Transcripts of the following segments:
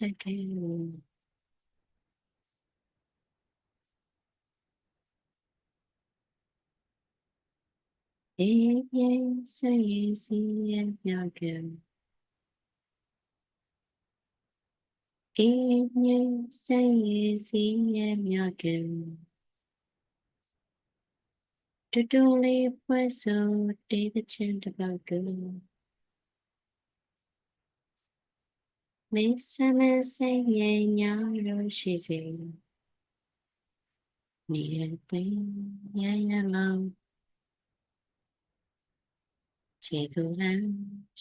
တက်ခဲ့အေးပြေစိတ်ရည်စီရဲ့မြကံအေးပြေစိတ်ရည်စီရဲ့ မြကံတူတူလေးဖွဲ့ဆိုတေးတဲ့ချင်းတစ်ပောက်ကမင်းစမစိတ်ငြိမ်ညာလို့ရှိစေနေရင်ပင်ရရလောင်းခြေကူလမ်း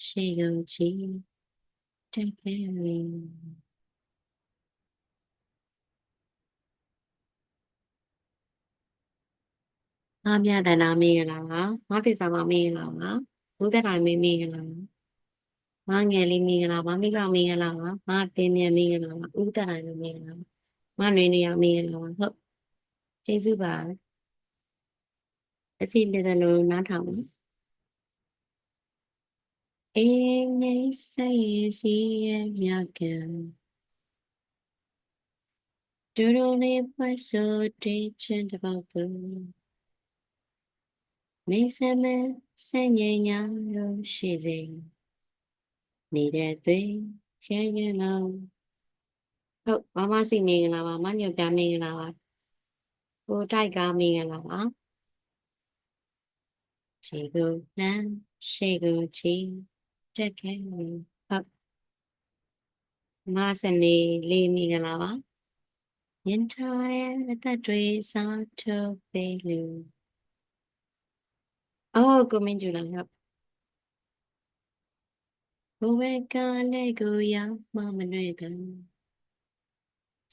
ရှေ့ကိုချီတက်ခဲ့ပြီအားမြတနာမင်္ဂလာပါမသိစာမမင်္ဂလာပါဘုဒ္ဓတိုင်းမင်္ဂလာပါ မငယ်လေးမင်္ဂလာပါမိဘမင်္ဂလာပါမတင်မြတ်မင်္ဂလာပါဥဒ္ဒတိုင်းမင်္ဂလာပါမနွေနေရမင်္ဂလာပါဟုတ်ကျေးဇူးပါအစီလက်လုံးနားထောင်ပါအေးငိမ့်စိတ်ရည်စီရဲ့မြကံဒူရူလေးဖွဲ့ဆိုတေးချင်းတစ်ပေါက်ကိုမိတ်ဆက်မဲ့စင်ငိမ့်ညာလို့ရှိစေ နေတဲ့သွေးရှင်းရင်လုံးဟုတ်မမရှိမင်္ဂလာပါမညွတ်ပြမင်္ဂလာပါကိုတိုက်ကားမင်္ဂလာပါခြေကိုလမ်းရှေ့ကိုချီတက်ခဲ့ပြီဟုတ်မဆနေလေးမိကြလားပါယင်ထားတဲ့အသက်တွေစားထုတ်ပေးလူအော်ကိုမင်းကျူလာဟုတ် ဘဝကလည်းကိုရောက်မှမနှွေက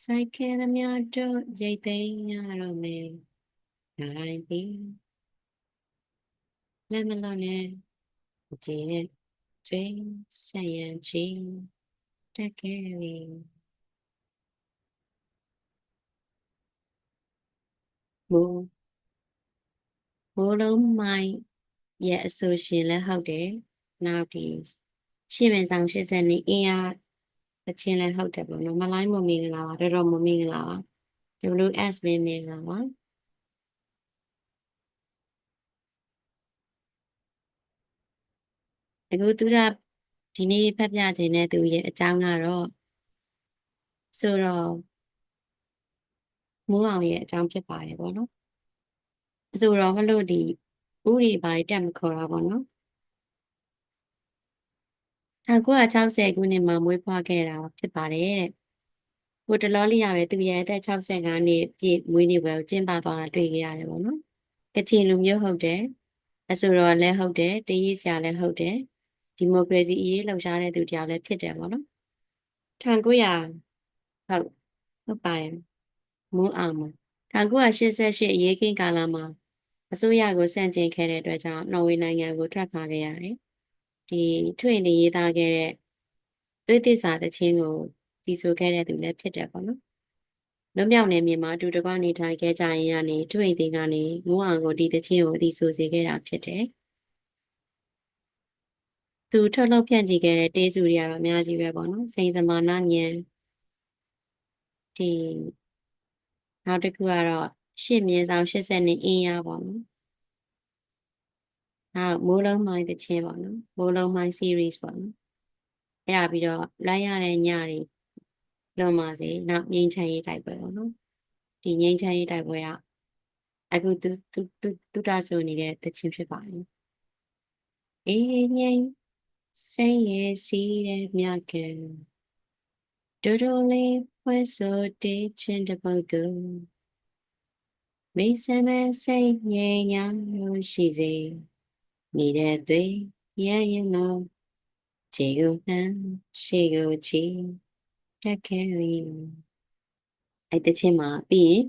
စိုက်ခဲသမျှတို့ရိတ်သိမ်းရတော့မယ်နာတိုင်း ရှင်းပင်ဆောင်84အင်းအားအချင်းလည်းဟုတ်တယ်ပေါ့နော်မလိုင်းမမင်္ဂလာပါတော်တော်မမင်္ဂလာပါ WS မင်္ဂလာပါအခုသူကဒီနေ့ဖတ်ပြခြင်းနဲ့သူရဲ့အကြောင်းကတော့ဆိုတော့မိုးအောင်ရဲ့အကြောင်းဖြစ်ပါတယ်ပေါ့နော်ဆိုတော့ဟိုလိုဒီဥရီပါတက်မခေါ်တာပေါ့နော် 1960ခုနှစ်မှာမွေးဖွားခဲ့တာဖြစ်ပါတယ်တဲ့ကိုတလောလေးရပဲသူရဲ့အသက်65နှစ်ပြည့်မွေးနေ့ပွဲကိုကျင်းပသွားတာတွေ့ခဲ့ရတယ်ပေါ့နော်ကချင်လူမျိုးဟုတ်တယ်အဆိုတော့လည်းဟုတ်တယ်တရေးဆရာလည်းဟုတ်တယ်ဒီမိုကရေစီအရေးလှုပ်ရှားတဲ့သူတယောက်လည်းဖြစ်တယ်ပေါ့နော်1900ဟုတ်ဟုတ်ပါတယ်မူးအောင်မှာ1988အရေးခင်းကာလမှာအစိုးရကိုစန့်ကျင်ခဲ့တဲ့အတွက်ကြောင့်နော်ဝေနိုင်ငံကိုထွက်ခွာခဲ့ရတယ် ဒီထွေနေရေးသားခဲ့တဲ့သွေးသစ္စာတခြင်းကိုတည်ဆိုခဲ့တဲ့သူလည်းဖြစ်တယ်ပေါ့နော်လွတ်မြောက်နေမြေမှာအတူတကွနေထိုင်ခဲ့ကြရင်ကနေထွေတင်ကနေမူးအောင်ကိုဒီတခြင်းကိုတည်ဆိုစေခဲ့တာဖြစ်တယ်သူထုတ်လုပ်ဖြန့်ကြည့်ခဲ့တဲ့တေးစုတွေကတော့အများကြီးပဲပေါ့နော်စိန်စမာနာညံဒီနောက်တစ်ခုကတော့ရှစ်မြင်းဆောင်80နှစ်အင်းရပေါ့နော် နောက်မိုးလုံးမိုင်းတခြင်းပေါ့နော်မိုးလုံးမိုင်း series ပေါ့နော်အဲ့ဒါပြီးတော့လိုက်ရတဲ့ညတွေလွန်ပါစေနောက်ငိမ့်ချမ်းရေးတိုက်ပွဲပေါ့နော်ဒီငိမ့်ချမ်းရေးတိုက်ပွဲကအခုသူသူသူသူတာဆိုနေတဲ့တခြင်းဖြစ်ပါတယ်အေးငိမ့်စိတ်ရဲ့စီးတဲ့မြကံဒူဒူလေးဖွဲ့ဆိုတေးချင်းတပုတ်ကိုမိတ်ဆမစိတ်ငြိမ်ညာလို့ရှိစေ နေတဲ့သွေးရရင်လုံးခြေကိုနှမ်းရှေ့ကိုချီတက်ခဲရီအဲ့တချင်းမှာပြီးရင်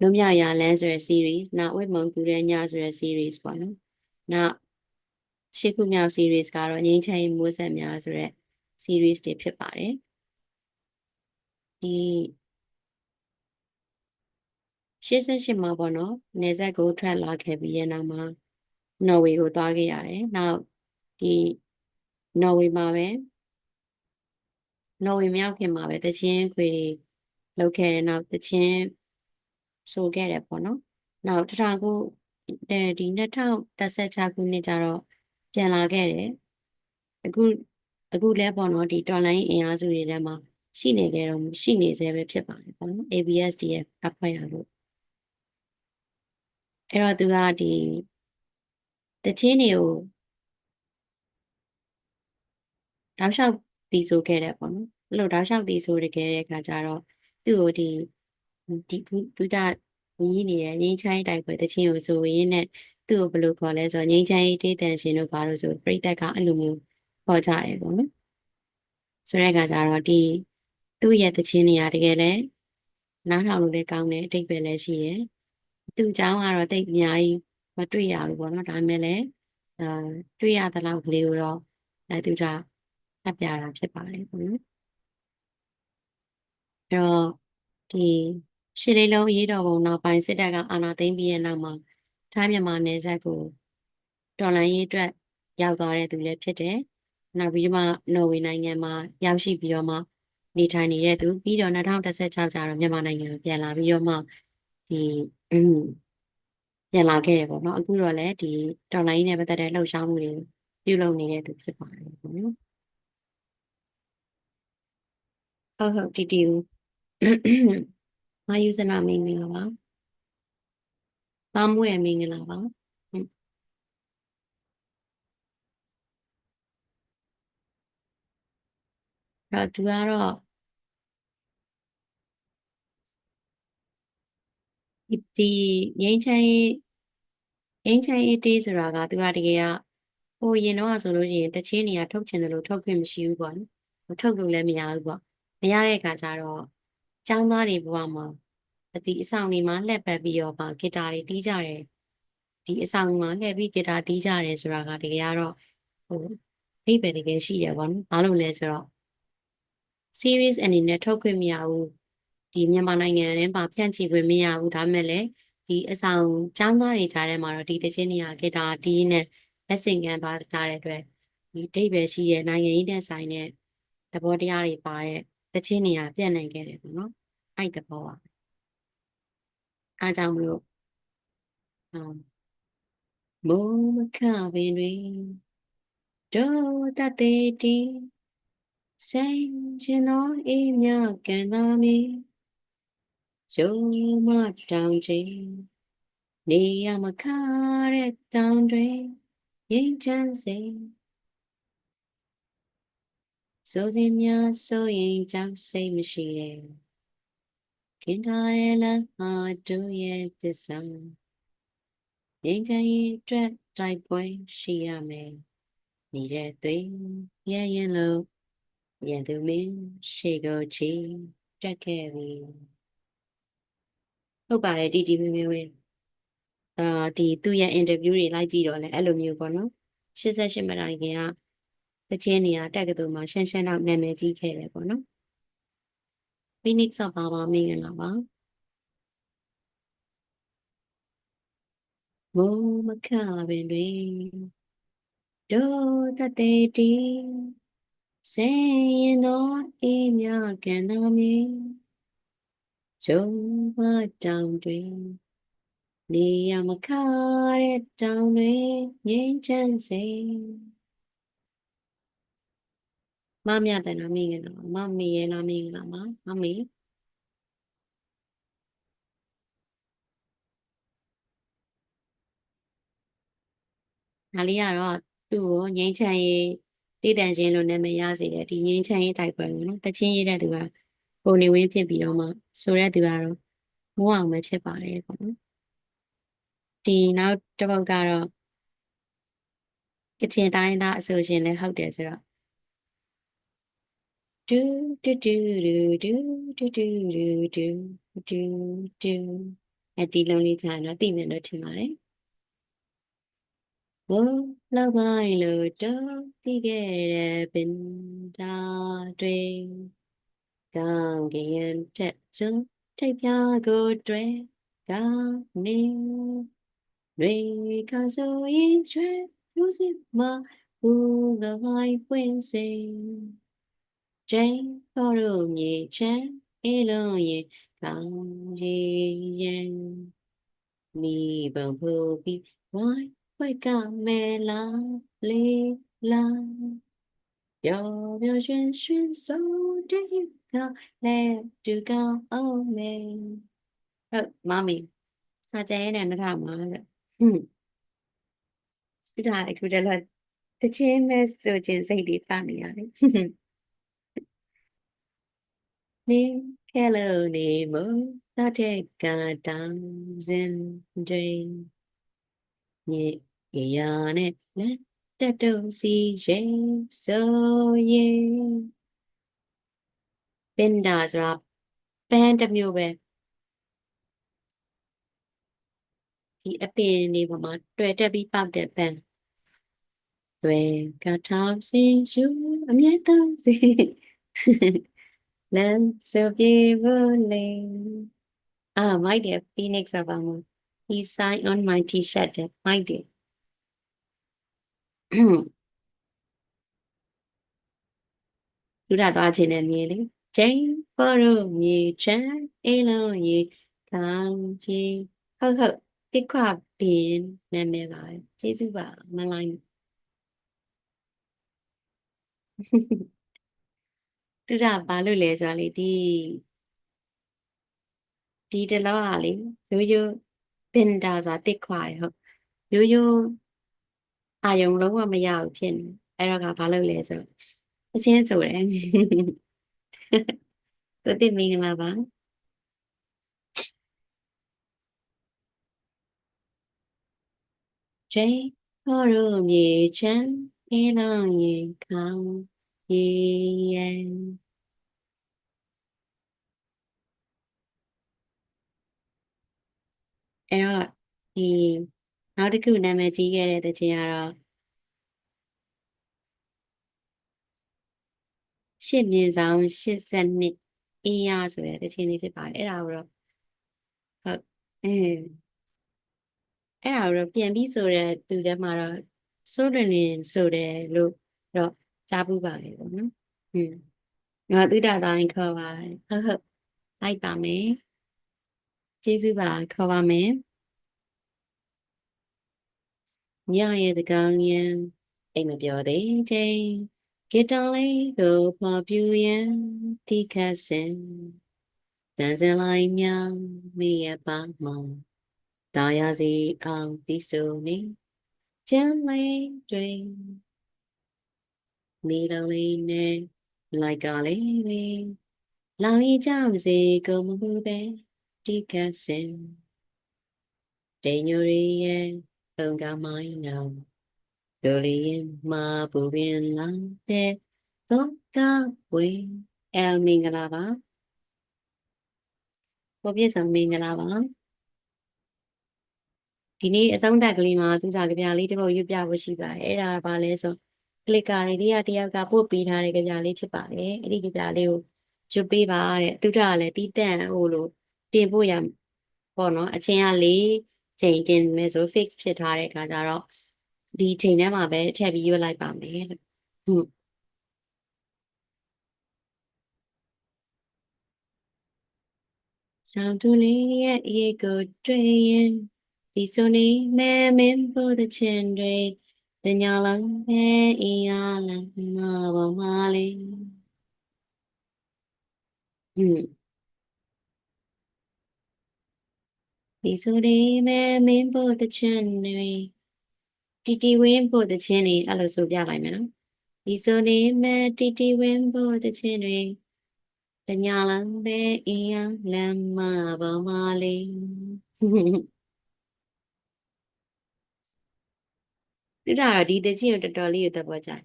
လွတ်မြောက်ရလန်းဆိုတဲ့ series နောက်ဝိမုံကူတဲ့ညဆိုတဲ့ series ပေါ့နော်နောက်ရှစ်ခုမြောက် series ကတော့ငင်းချင်မိုးဆက်များဆိုတဲ့ series တွေဖြစ်ပါတယ်ဒီ88မှာပေါ့နော်နေဆက်ကိုထွက်လာခဲ့ပြီးရဲ့နောက်မှာ နော်ဝေကိုသွားခဲ့ရတယ်နောက်ဒီနော်ဝေမှာပဲနော်ဝေမရောက်ခင်မှာပဲတချင်းခွေတွေလုပ်ခဲ့တယ်နောက်တချင်းဆိုခဲ့တယ်ပေါ့နော်နောက်တထောင်ခုအဲဒီ2016ခုနှစ်ကျတော့ပြန်လာခဲ့တယ်အခုအခုလဲပေါ့နော်ဒီ online အင်အားစုတွေထဲမှာရှိနေကြတော့ရှိနေသေးပဲဖြစ်ပါတယ်ပေါ့နော် ABSDF အဖွဲ့ရလို့အဲ့တော့သူကဒီ တချင်းတွေကိုတောက်လျှောက်တည်ဆိုခဲ့တယ်ပေါ့နော်အဲ့လိုတောက်လျှောက်တည်ဆိုရခဲ့တဲ့အခါကျတော့သူ့ကိုဒီဒီသူတညီးနေတဲ့ငိမ့်ချိုင်းတိုက်ပွဲတချင်းကိုဆိုရင်းနဲ့သူ့ကိုဘယ်လိုခေါ်လဲဆိုတော့ငိမ့်ချိုင်းတေးတန်ရှင်တို့ဘာလို့ဆိုပြိတက်ကအဲ့လိုမျိုးခေါ်ကြတယ်ပေါ့နော်ဆိုတဲ့အခါကျတော့ဒီသူ့ရဲ့တချင်းနေရာတကယ်လဲနားထောင်လို့လည်းကောင်းတယ်အတိတ်ပဲလည်းရှိတယ်သူ့အကြောင်းကတော့တိတ်အများကြီး မတွေ့ရဘူးပေါ့နော်ဒါပေမဲ့လည်းအာတွေ့ရတဲ့လောက်ကလေးကိုတော့အဲသူကဖတ်ပြတာဖြစ်ပါတယ်ပေါ့နော်အဲ့တော့ဒီရှစ်လေးလုံးအရေးတော်ပုံနောက်ပိုင်းစစ်တပ်ကအာဏာသိမ်းပြီးတဲ့နောက်မှာထိုင်းမြန်မာနယ်စပ်ကိုတော်လှန်ရေးအတွက်ရောက်သွားတဲ့သူလည်းဖြစ်တယ်။နောက်ပြီးမှနော်ဝေနိုင်ငံမှာရောက်ရှိပြီးတော့မှနေထိုင်နေတဲ့သူပြီးတော့2016ကျတော့မြန်မာနိုင်ငံကိုပြန်လာပြီးတော့မှဒီ ပြန်လာခဲ့တယ်ပေါ့နော်အခုတော့လည်းဒီတော်လိုင်းနဲ့ပတ်သက်တဲ့လှုပ်ရှားမှုတွေပြုလုပ်နေတဲ့သူဖြစ်ပါတယ်ပေါ့နော်ဟုတ်ဟုတ်တီတီဦးမာယူဇနာမင်္ဂလာပါပါမွေမင်္ဂလာပါအဲ့သူကတော့ ဒီငိမ့်ချမ်းငိမ့်ချမ်းအေးတေးဆိုတာကသူကတကယ်ကဟိုရင်တော့ဆိုလို့ရှိရင်တချင်းနေရထုတ်ချင်တယ်လို့ထုတ်ခွင့်မရှိဘူးပေါ့နော်ထုတ်လို့လည်းမရဘူးပေါ့မရတဲ့အခါကျတော့ចောင်းသားတွေဘဝမှာဒီအဆောင်တွေမှာလှည့်ပတ်ပြီးတော့ပါဂီတာတွေတီးကြတယ်ဒီအဆောင်မှာလှည့်ပြီးဂီတာတီးကြတယ်ဆိုတာကတကယ်ကတော့ဟိုအိပ်ပဲတကယ်ရှိတယ်ပေါ့နော်ဘာလို့လဲဆိုတော့ series အနေနဲ့ထုတ်ခွင့်မရဘူး ဒီမြန်မာနိုင်ငံထဲမှာဖြန့်ချီခွင့်မရဘူးဒါပေမဲ့လည်းဒီအဆောင်ចောင်းသားတွေကြားထဲမှာတော့ဒီတခြင်းနေရာဂီတာတီးနဲ့လက်ဆင့်ကမ်းသွားကြတဲ့အတွက်ဒီဒိတ်ပဲရှိတဲ့နိုင်ငံရေးနဲ့ဆိုင်တဲ့သဘောတရားတွေပါတဲ့တခြင်းနေရာပြန့်နိုင်ခဲ့တယ်ပေါ့နော်အဲ့သဘောပါအားကြောင့်မလို့အမ်ဘုံမခပင်တွေဒေါ်တတေတီဆိုင်ရှင်သောအေးမြကန်သာမီ ရုံမတောင်ချင်းနေရမခတဲ့တောင်တွေငိမ့်ချမ်းစေစိုးစင်များစိုးရင်ကြောက်စိတ်မရှိတဲ့ခင်ထားတဲ့လမ်းဟာတို့ရဲ့သစ္စာငိမ့်ချမ်းရင်အတွက်တိုက်ပွဲရှိရမယ်နေတဲ့သွေးရရင်လို့ရန်သူမင်းရှေကိုချီတက်ခဲ့ပြီ ဟုတ်ပါတယ်တီတီမင်းမင်းဝင်းအာဒီသူ့ရဲ့အင်တာဗျူးတွေလိုက်ကြည့်တော့လဲအဲ့လိုမျိုးပေါ့နော်88မတိုင်ခင်ကတချင်းနေရတက်ကတူမှာရှင်းရှင်းတော့နာမည်ကြီးခဲ့တယ်ပေါ့နော် Phoenix ကပါပါမင်္ဂလာပါမိုးမခပင်တွင်ဒေါ်တတေတီစေရင်တော်အေးမြကန်တော်မီ ဂျုံမတောင်တွင်နေရမခတဲ့တောင်တွင်ငြိမ်းချမ်းစေမမြတ်တယ်နာမင်္ဂလာမမေရဲ့နာမင်္ဂလာပါမမေဒါလေးကတော့သူ့ကိုငိမ့်ချမ်းရေးတည်တံ့ခြင်းလို့နာမည်ရစေတယ်ဒီငိမ့်ချမ်းရေးတိုက်ပွဲလို့နော်တချင်းရေးတဲ့သူက ပုံနေဝင်းဖြစ်ပြီးတော့မှဆိုတဲ့သူကတော့မိုးအောင်ပဲဖြစ်ပါတယ်ပေါ့နော်ဒီနောက်တစ်ပုတ်ကတော့ကချင်တိုင်းသားအဆိုရှင်လည်းဟုတ်တယ်ဆိုတော့ဒူဒူဒူဒူဒူဒူဒူဒူဒူဒူဒူအဒီလုံးလေးကြာတော့သိမယ်လို့ထင်ပါတယ်ဝလောက်ပိုင်းလို့တော့သိခဲ့တဲ့ပင်တာတွေ càng nghiền trẻ chứng trái bia gô trẻ càng niu nuôi cả dấu ý trẻ lúc gì mà u ngờ hai quên gì. Trẻ có đồ nhị trẻ ê lơ nhị càng gì dành mi bằng phù bi quái quái cả mẹ la lê la 要表现迅速这一 ဝက်ကမဲလာလေးလာပျော်ပျော်ရွှင်ရွှင်ဆိုတဲ့ကလည်းတူကောင်းအောင်မေဟုတ်မမီစာကြရဲနဲ့နှထားမှာတဲ့ဟွန်းဒီဒါအခုတည်းလားတချင်းမဲဆိုခြင်းစိတ်တွေပတ်နေရတယ်နေခဲလို့နေမို့တတဲ့ကတောင်စင်တွေညရနဲ့လက်တက်တော့စီရဲဆိုရင်ပ င်ဒါဆိုတာပန်းတစ်မျိုးပဲဒီအပင်လေးပေါ်မှာတွေ့တက်ပြီးပေါက်တဲ့ပန်းတွေကထောင်စင်ယူအမြဲတမ်းစီလမ်းဆိုပြေဖို့လေအာမိုက်တယ် Phoenix အပါမ he signed on my t-shirt မိုက်တယ်သူရသွားခြင်းနဲ့မြင်လေ ချိန်ဖော်ရမြေချမ်းအေးလုံးရေကောင်းပြေဟုတ်ဟုတ်တိခွပင်နာမည်ပါကျေးဇူးပါမလိုက်သူရဘာလို့လဲဆိုတော့လေဒီဒီတလောဟာလေရိုးရိုးပင်တာဆိုတာတိခွရဟုတ်ရိုးရိုးအာယုံလုံးဝမရဘူးဖြစ်နေအဲ့တော့ကဘာလုပ်လဲဆိုအချင်းဆိုတယ် ကိုတိမင်္ဂလာပါချိန်ဟောရမြေချမ်းအေးလုံးရေခေါင်းရေရဲ့အဲ့တော့ဒီနောက်တစ်ခုနာမည်ကြီးခဲ့တဲ့တခြင်းကတော့ ရှစ်မြင်ဆောင်82အေးရဆိုတဲ့တခြင်းလေးဖြစ်ပါတယ်အဲ့ဒါကိုတော့ဟုတ်အဲအဲ့ဒါကိုတော့ပြန်ပြီးဆိုတဲ့သူထဲမှာတော့ဆိုးတယ်လင်းဆိုတယ်လို့တော့ကြားပူပါတယ်ပေါ့နော်ဟွန်းငါတိတတိုင်းခေါ်ပါတယ်ဟုတ်ဟုတ်လိုက်ပါမယ်ကျေးဇူးပါခေါ်ပါမယ်ညရဲ့တကောင်ရင်အိမ်မပြောသေးချိန် ဂီတလေးကိုဖော်ပြရင်တိခတ်စင်တန်စင်လိုက်မြောင်မိရပါမောင်တာယာစီအောင်ဒီဆိုနေကျမ်းလေးတွေမိတော်လေးနဲ့လိုက်ကလေးတွေလောင်ရကြစေကုန်မှုပဲတိခတ်စင်တေညိုရီရဲ့ပုံကမိုင်းနောင် ဒိုလီရင်မာပူပင်လောင်တဲ့တော့ကဝေအယ်မင်္ဂလာပါဘုပြည့်စုံမင်္ဂလာပါဒီနေ့အဆုံးသတ်ကလေးမှာသူစာကြပြလေးတစ်ပုဒ်ရွတ်ပြဖို့ရှိပါတယ်အဲ့ဒါဘာလဲဆိုကလစ်ကာတွေတယောက်တယောက်ကပို့ပေးထားတဲ့ကြပြလေးဖြစ်ပါတယ်အဲ့ဒီကြပြလေးကိုရွတ်ပေးပါတဲ့သူတာကလည်းတီးတန့်ဟိုလိုတင်ဖို့ရပေါ့နော်အချင်းကလေးချိန်တင်မယ်ဆို fix ဖြစ်ထားတဲ့အခါကျတော့ ဒီချိန်ထဲမှာပဲထည့်ပြီးရွတ်လိုက်ပါမယ်လို့ဟုတ်ဆောင်သူလေးရဲ့အရေးကိုတွေ့ရင်ဒီဆိုနေမဲမင်းဖို့တဲ့ချင်းတွေတညာလုံးပဲအင်းရလမ်းမပေါ်မှာလေးဟွန်းဒီဆိုနေမဲမင်းဖို့တဲ့ချင်းတွေ တီတီဝင်းဖို့တဲ့ချင်းတွေအဲ့လိုဆိုပြလိုက်မယ်နော်ဒီဆိုနေမဲတီတီဝင်းဖို့တဲ့ချင်းတွေတညာလုံးပဲအင်းရလမ်းမပေါ်မှာလေးတိတာတော့ဒီတချင်းကိုတော်တော်လေးရသဘောကျတယ်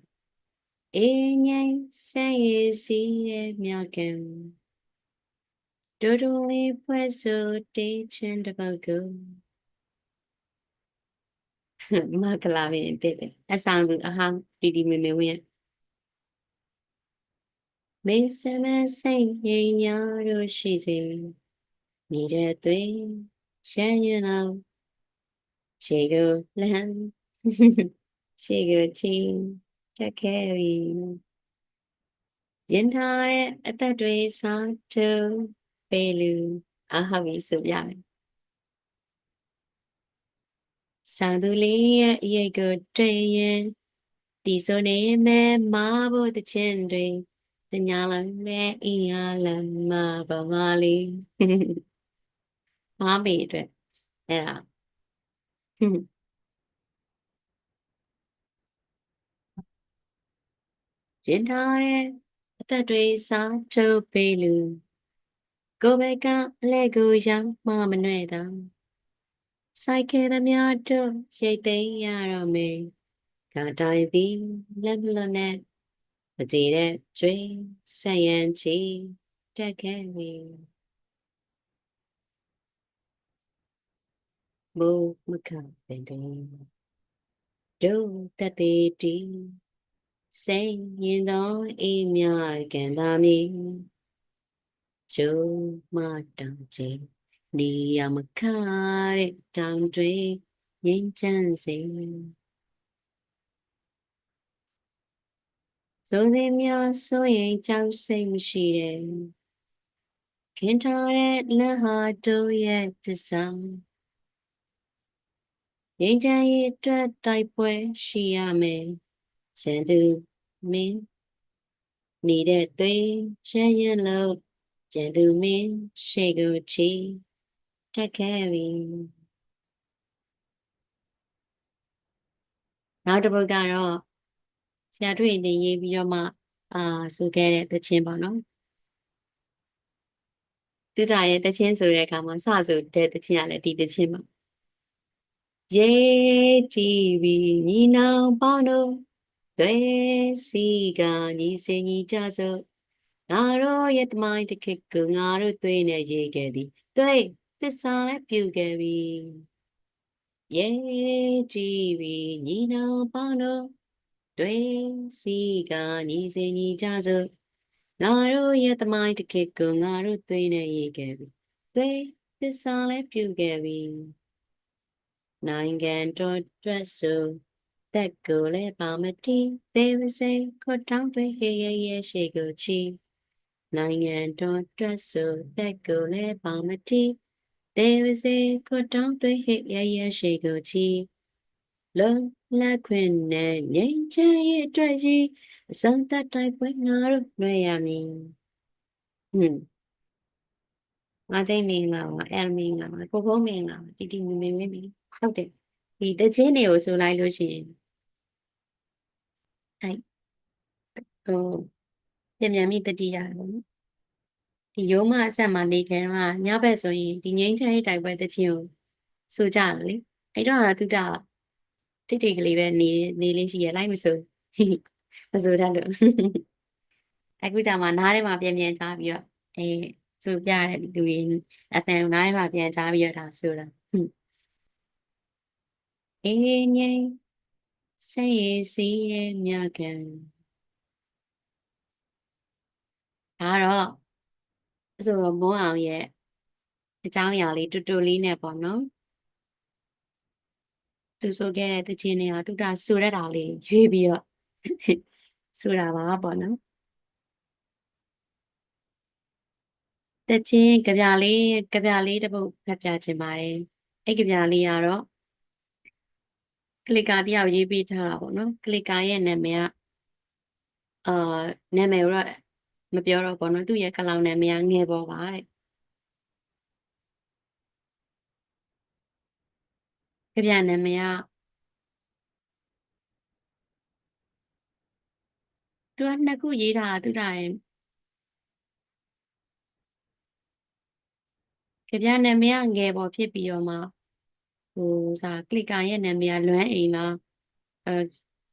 အေးငိုင်းဆန်းရည်စီရဲ့မြကံဒိုဒိုလေးဖွဲ့ဆိုတေးချင်းတပုတ်ကို မကလာပင်တဲ့တဲ့အဆောင်သူအဟောင်းတီတီမေမေဝင်းမေစမစိတ်ငြိမ်ညာတို့ရှိစေနေတဲ့သွေးရှမ်းရင်အောင်ခြေကိုလမ်းခြေကိုချင်းတက်ခဲ့ပြီရင်ထားတဲ့အသက်တွေစားထုပေးလူအဟုတ်ပြီဆိုပြမယ် ဆောင်သူလေးရဲ့အရေးကိုတွေ့ရင်ဒီဆိုနေမဲ့မဖို့တခြင်းတွေတညာလုံးနဲ့အင်းအားလမ်းမပါမလေးမားမေအတွက်အဲ့ဒါကျင်ထားတဲ့အသက်တွေစားထုတ်ပေးလူကိုယ်ပဲကအလဲကိုရောက်မှမနှဲ့တာ ဆိုင်ကယ်သမျှတို့ရိတ်သိမ်းရတော့မယ်ကတိုင်းပြီးလက်မလနဲ့မကြည်တဲ့ကျွေးဆက်ရန်ချီတက်ခဲ့ပြီမိုးမခပင်တွင်ဒုတက်သေးတီစိတ်ရင်သောအေးမြကန်သာမီကျုံမတောင်ချင်း နေရမခတဲ့တောင်တွေငိမ့်ချမ်းစေဇုံစင်များဆိုရင်ကြောက်စိတ်မရှိတဲ့ခင်ထားတဲ့လက်ဟာတို့ရဲ့သစ္စာငိမ့်ချမ်းရဲ့အတွက်တိုက်ပွဲရှိရမယ်ရန်သူမင်းနေတဲ့သွေးရှမ်းရင်လို့ရန်သူမင်းရှေ့ကိုချီ တက်ခဲ့ပြီနောက်တစ်ပုဒ်ကတော့ဆရာတွေ့နေရေးပြီးတော့မှအာဆိုခဲ့တဲ့တခြင်းပေါ့နော်တူတာရဲ့တခြင်းဆိုတဲ့အခါမှာစဆိုတဲ့တခြင်းကလည်းဒီတခြင်းပါရေကြည်ပြီးညီနောင်ပေါင်းတို့သွေးစီကညီစင်ညီကြစို့ငါတို့ရဲ့တမိုင်းတစ်ခေတ်ကငါတို့သွေးနဲ့ရေးခဲ့သည်သွေး သစ္စာလည်းပြုခဲ့ပြီရေကြည်ပြီးညီနောင်ပေါင်းတို့သွေးစီကညီစင်ညီကြစို့ငါတို့ရဲ့တမိုင်းတစ်ခေတ်ကငါတို့သွေးနဲ့ရေးခဲ့ပြီသွေးသစ္စာလည်းပြုခဲ့ပြီနိုင်ငံတော်အတွက်ဆိုတက်ကိုလည်းပါမတီးသေးပါစေခွတ်တောင်းတွေဟေးရဲရှိကိုချီနိုင်ငံတော်အတွက်ဆိုတက်ကိုလည်းပါမတီး သေးပါစေခွတ်တောင်းတွေဟေးရဲရှိကိုချီလုံးလက်ခွင့်နဲ့ငြိမ်းချမ်းရေးအတွက်ကြီးအစုံတက်တိုက်ပွဲငါတို့လွှဲရမည်ဟွန်းငါသိမင်္ဂလာပါအယ်မင်္ဂလာပါကိုဖုံးမင်္ဂလာပါတီတီမင်မင်မင်ဟုတ်တယ်ဒီတခြင်းတွေကိုဆိုလိုက်လို့ရှိရင်အဲ့ဟိုပြန်ပြန်မိတတိရတယ်ပေါ့နော် ဒီရိုးမအဆက်မှာနေခင်တော့ညဘက်ဆိုရင်ဒီငိမ့်ချမ်းရေးတိုက်ပွဲတခြင်းကိုဆိုကြတယ်လေအဲ့တော့သူကတိတိကလေးပဲနေနေလေးရှိရလိုက်မဆိုမဆိုတတ်လို့အခုကြမှာနားထဲမှာပြန်ပြန်ကြားပြီးတော့အဲဆိုပြတဲ့လူတွေအတန်နားထဲမှာပြန်ကြားပြီးတော့ဒါဆိုတာအေးငိမ့်စိတ်ရည်စီးရဲ့မြခံဒါတော့ ဆိုတော့မိုးအောင်ရဲ့အကြောင်းအရာလေးတူတူလေးနဲ့ပေါ့နော်သူဆိုခဲ့တဲ့တခြင်းတွေကသူကဆိုရတာလေးရွေးပြီးတော့ဆိုတာပါပေါ့နော်တခြင်းကြပြလေးကြပြလေးတစ်ပုဒ်ဖတ်ပြခြင်းပါတယ်အဲ့ကြပြလေးကတော့ကလစ်ကာတယောက်ရေးပေးထားတာပေါ့နော်ကလစ်ကာရဲ့နာမည်ကအာနာမည်တော့ မပြောတော့ပေါ့နော်သူ့ရဲ့ကလောင်နာမည်ကငယ်ပေါ်ပါတဲ့ကြပြနာမည်ကသူကနှစ်ခုရေးထားတာသူတာရဲ့ကြပြနာမည်ကငယ်ပေါ်ဖြစ်ပြီးတော့မှဟိုစားကလစ်ကာရဲ့နာမည်ကလွမ်းအိမ်လားအဲ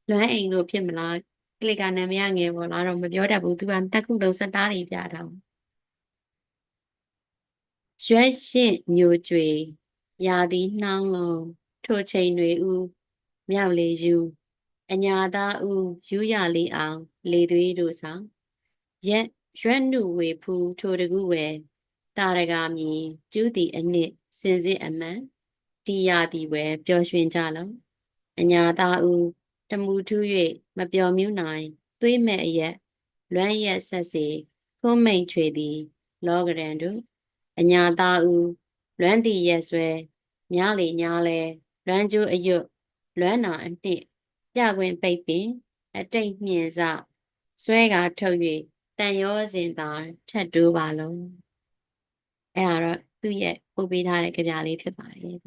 လွမ်းအိမ်လို့ဖြစ်မလား ကလစ်ကာနာမည်ကငယ်ပေါ်လားတော့မပြောတတ်ဘူးသူကတက်ခုလုံးစတားတွေပြထားရွက်ရှင့်ညိုကြွေရာသီနှောင်းလုံးထိုချိန်တွေဦးမြောက်လေယူအညာသားဦးယူရလေးအောင် လေသွေးတို့ဆောင်ရက်ရွက်နုဝေဖူးထိုတကူဝဲတာရဂါမြည်ကျူးတီအနှစ်စင်စစ်အမှန်တီရသည်ဝဲပျော်ရွှင်ကြလောအညာသားဦး တမူထူး၍မပျော်မြူးနိုင်သွေးမဲ့အရက်လွမ်းရက်ဆက်စီခွန်းမိန်ချွေသည် လောကရန်တို့အညာသားဦးလွမ်းတီရက်ဆွဲညားလေညားလဲလွမ်းကျိုးအယွတ်လွမ်းနာအနှစ်ပြခွင်ပိတ်ပင် အတိတ်မြင့်စဆွဲကာထုတ်၍တန်ရောစဉ်သာထတ်တိုးပါလုံးအဲ့ဒါတော့သူ့ရဲ့ပို့ပေးထားတဲ့ကြပြလေးဖြစ်ပါတယ်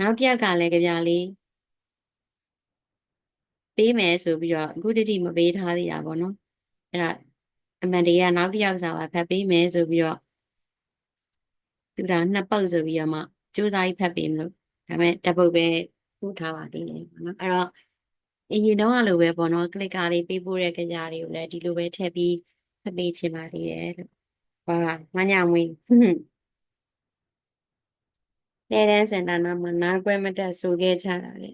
နောက်တစ်ယောက်ကလည်းကြပြလေး ပေးမယ်ဆိုပြီးတော့အခုတတိမပေးထားသေးတာပေါ့နော်အဲ့ဒါအမှန်တရားနောက်တစ်ယောက်စာပါဖတ်ပေးမယ်ဆိုပြီးတော့သူကနှစ်ပုတ်ဆိုပြီးတော့မှစူးစမ်းဖတ်ပေးမလို့ဒါပေမဲ့တပုတ်ပဲပို့ထားပါသေးတယ်ပေါ့နော်အဲ့တော့အရင်တော့လိုပဲပေါ့နော်ကလစ်ကာလေးပေးပို့တဲ့ကြပြတွေကိုလည်းဒီလိုပဲထည့်ပြီးဖတ်ပေးချင်ပါသေးတယ်လို့ဟာမညာမွေးလဲတန်းစင်တာနာမှာနားကွဲမတက်ဆိုခဲ့ကြတာလေ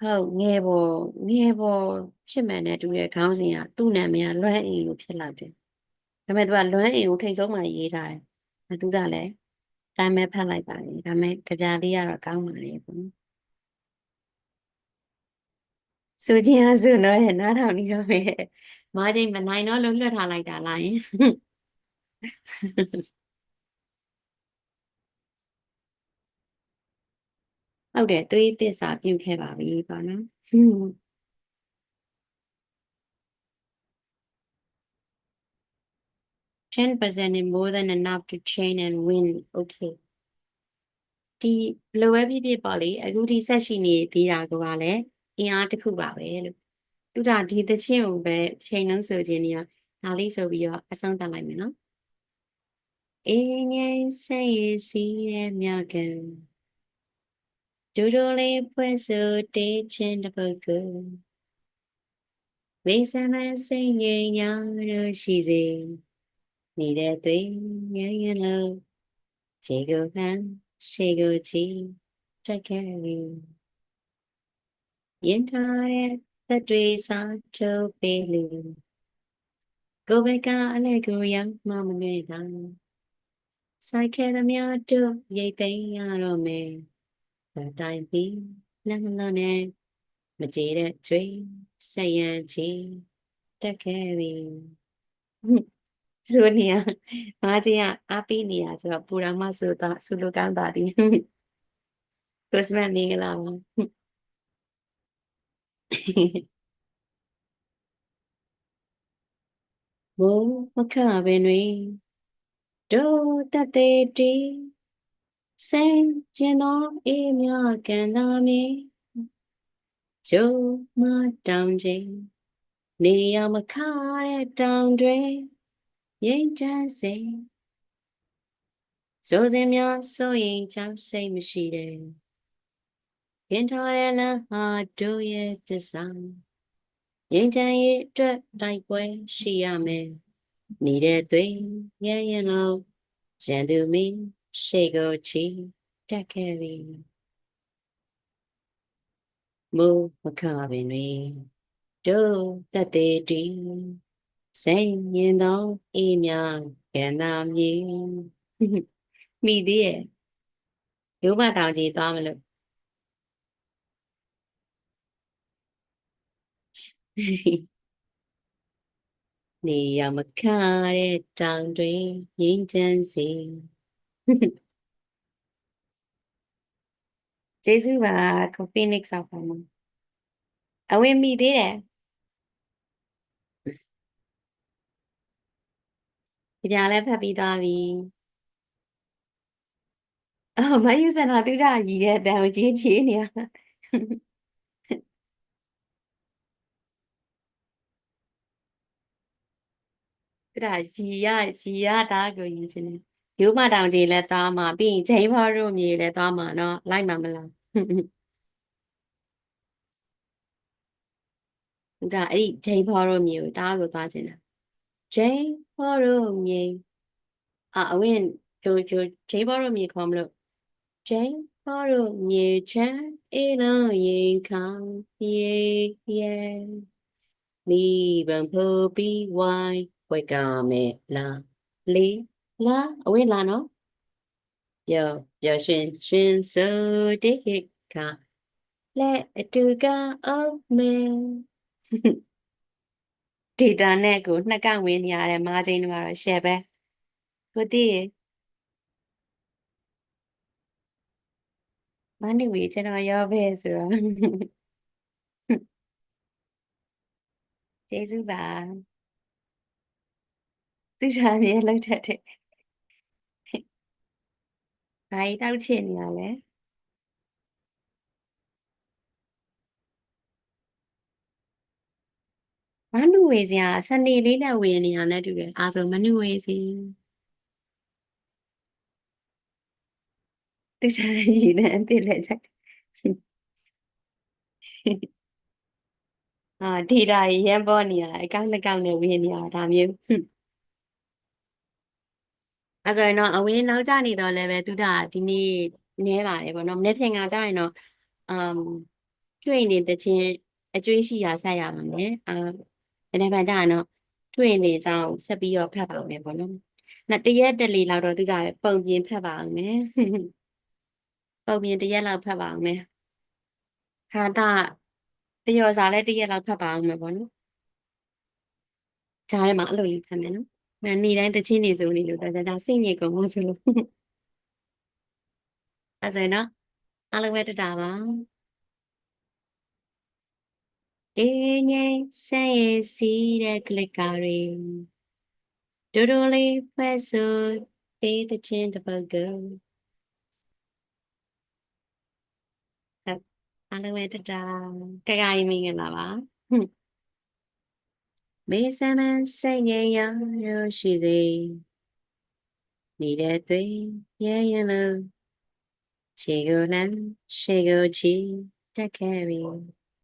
ဟုတ်ငယ်ပေါ်ငယ်ပေါ်ဖြစ်မှန်တဲ့တူရဲ့ခေါင်းစဉ်ကသူ့နာမည်ကလွမ်းအိမ်လို့ဖြစ်လာတယ်။ဒါပေမဲ့သူကလွမ်းအိမ်ကိုထိတ်ဆုံးမှရေးထားတယ်။သူကလည်းတိုင်းမဲ့ဖတ်လိုက်ပါတယ်။ဒါပေမဲ့ကြပြလေးကတော့ကောင်းပါလေပေါ့နော်။ဆိုခြင်းအဆိုတော့နားထောင်နေတော့မယ်။မားချင်းမနိုင်တော့လို့လွှတ်ထားလိုက်တာလားယင်။ ဟုတ်တယ်သွေးသစ္စာပြုခဲ့ပါပြီပေါ့နော်10% is more than enough to chain and win okay ဒီဘလိုပဲဖြစ်ဖြစ်ပေါ့လေအခုဒီဆက်ရှိနေသေးတာကလည်းအင်အားတစ်ခုပါပဲလို့သူကဒီသချင်းကိုပဲချိန်လုံးဆိုခြင်းနေရဒါလေးဆိုပြီးတော့အဆုံးသတ်လိုက်မယ်နော်အင်းငယ်စိတ်စီရဲ့မြတ်ကံ ဒူဒူလေးဖွဲ့ဆိုတေးချင်းတပုတ်ကိုမေးစမစိတ်ငြိမ်ညာလို့ရှိစေနေတဲ့သွေးငယ်ငယ်လို့ခြေကိုဟန်ရှေကိုချီတက်ခဲ့ပြီရင်ထားတဲ့သက်တွေစားထုတ်ပေးလူကိုယ်ပဲကအလဲကိုရောက်မှမနေတာဆိုင်ခဲသမျှတို့ရိတ်သိမ်းရတော့မယ် တိုင်ပြီးလက်မလနဲ့မကြေတဲ့ကျွေးဆက်ရန်ချီတက်ခဲ့ပြီဆိုနေရမာကြီးကအားပေးနေရဆိုတော့ပူရမဆိုတော့ဆူလိုကောင်းတာဒီခရစ်စမတ်မင်္ဂလာပါဘုမခပင်တွေဒိုတတဲ့တီ စင်ကျင်သောအေးမြကန်သာမီကျုံမတောင်ချင်းနေရမခါတဲ့တောင်တွေရိတ်ချမ်းစိစိုးစင်များစိုးရင်ကြောက်စိတ်မရှိတဲ့ခင်ထားတဲ့လမ်းဟာတို့ရဲ့တစ္ဆာရင်ချမ်းရဲ့အတွက်တိုက်ပွဲရှိရမယ်နေတဲ့သွေးရရင်လို့ရန်သူမင်း ရှေကိုချီတက်ခဲ့ပြီမူမခပင်တွေတို့သက်သေးတီစိတ်ညင်သောအေးမြကန္နာမြေမိသေးရဲ့ရုပ်မတောင်ကြီးသွားမလို့နေရမခတဲ့တောင်တွင်ငြိမ်းချမ်းစေ ကျေးဇူးပါကိုဖိနစ်ဆောက်ပါမအဝင်မိသေးတယ်ဒီပြလည်းဖတ်ပြီးသားပြီအော်မယူစနာတူတာကြီးရဲ့တန်ကိုကြီးချီနေရအဲ့ဒါရီရရီရတာကိုယူချင်တ ယ်ရိုးမတောင်ကြီးလည်းသွားမှာပြီးရင်ချိန်ဖော်တို့မြေလည်းသွားမှာเนาะလိုက်မှာမလားဒါအဲ့ဒီချိန်ဖော်တို့မြေကိုတားကိုသွားချင်တာချိန်ဖော်တို့မြေအာအဝင်ကျိုကျိုချိန်ဖော်တို့မြေခေါ်မလို့ချိန်ဖော်တို့မြေချမ်းအေးလုံးရင်ခေါင်းရေရေမိဘံဖို့ပြီးဝိုင်းဝက်ကမယ်လားလေး လာအဝေးလာနော်ပျော်ပျော်ရွှင်ရွှင်ဆိုတိခိခလက်အတူကအောင်မယ် data နဲ့ကိုနှစ်ကဝင်နေရတယ်မာဂျင်းတွေကတော့ share ပဲကိုတည်ရေမန္တဝေကျွန်တော်ရောပဲဆိုတော့ကျေးဇူးပါသူရှာမြေလောက်ထက်တဲ့ ဘာကြီးတောက်ချင်နေရလဲမနုဝေစရာစနေလေးနဲ့ဝင်နေရတဲ့တူတယ်အားဆိုမနုဝေစီသူရှာရည်နဲ့အတိလက်ချက်အာဒေတာရရန်ပေါ်နေရအကောင့်လက်ကောင့်နဲ့ဝင်နေရဒါမျိုး အဲဆိုရင်တော့အဝင်းနောက်ကျနေတော့လည်းပဲသူကဒီနေ့နဲပါတယ်ပေါ့နော်မနေ့ဖြန်ကကြာရင်တော့အမ်ကျွေးနေတဲ့ချင်းအကျွေးရှိရာဆက်ရပါမယ်အာမနေ့ဖြန်ကြာရင်တော့ကျွေးနေကြောင်းဆက်ပြီးတော့ဖတ်ပါမယ်ပေါ့နော်နောက်တစ်ရက်တစ်လီလောက်တော့သူကပုံပြင်ဖတ်ပါအောင်မယ်ပုံပြင်တစ်ရက်လောက်ဖတ်ပါအောင်မယ်ခါတာတရော်စာလည်းတစ်ရက်လောက်ဖတ်ပါအောင်မယ်ပေါ့နော်ဂျားထဲမှာအဲ့လိုလေးဖတ်မယ်နော် နာနေတိုင်းတချင်းနေစုံနေလို့ဒါဒါစိတ်ညစ်ကုန်လို့ဆိုလို့အဲ့ဆိုရင်နော်အားလုံးပဲတတာပါအေးငယ်ဆန်းရည်စီးတဲ့ကလစ်ကာရီဒူဒူလေးဖွဲ့ဆိုတေးတချင်းတစ်ပုတ်ကိုဟုတ်အားလုံးပဲတတာကြကြရင်မင်္ဂလာပါဟွန်း မေဆမ်းမန်းစိတ်ငြိမ်ရရရှိစေနေတဲ့သွေးရရလို့ခြေကိုလမ်းရှေကိုချီတက်ခဲ့ပြီ